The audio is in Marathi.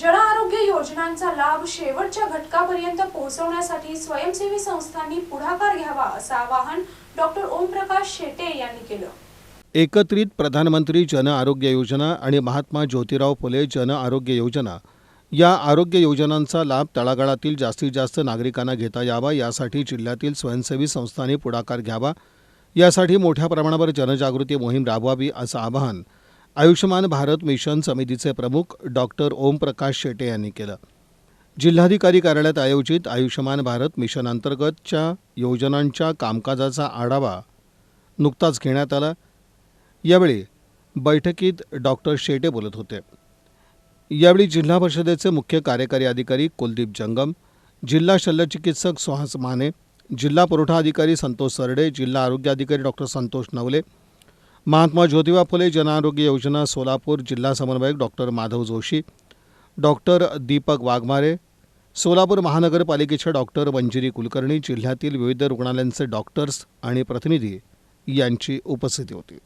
जन आरोग्य योजनांचा लाभ शेवटच्या घटकापर्यंत पोहोचवण्यासाठी स्वयंसेवी संस्थांनी पुढाकार घ्यावा असं आवाहन डॉक्टर ओमप्रकाश शेटे यांनी केलं. एकत्रित प्रधानमंत्री जन आरोग्य योजना आणि महात्मा ज्योतिराव फुले जन आरोग्य योजना या आरोग्य योजनांचा लाभ तळागाळातील जास्तीत जास्त नागरिकांना घेता यावा यासाठी जिल्ह्यातील स्वयंसेवी संस्थांनी पुढाकार घ्यावा यासाठी मोठ्या प्रमाणावर जनजागृती मोहीम राबवावी असं आवाहन आयुष्यमान भारत मिशन समितीचे प्रमुख डॉक्टर ओमप्रकाश शेटे यांनी केलं. जिल्हाधिकारी कार्यालयात आयोजित आयुष्यमान भारत मिशन अंतर्गतच्या योजनांच्या कामकाजाचा आढावा नुकताच घेण्यात आला. यावेळी बैठकीत डॉक्टर शेटे बोलत होते. यावेळी जिल्हा परिषदेचे मुख्य कार्यकारी अधिकारी कुलदीप जंगम जिल्हा शल्यचिकित्सक सुहास माने जिल्हा पुरवठा अधिकारी संतोष सरडे जिल्हा आरोग्य अधिकारी डॉक्टर संतोष नवले महात्मा ज्योतिबा फुले जनआरोग्य योजना सोलापूर जिल्हा समन्वयक डॉक्टर माधव जोशी डॉक्टर दीपक वाघमारे सोलापूर महानगरपालिकेच्या डॉक्टर मंजिरी कुलकर्णी जिल्ह्यातील विविध रुग्णालयांचे डॉक्टर्स आणि प्रतिनिधी यांची उपस्थिती होती.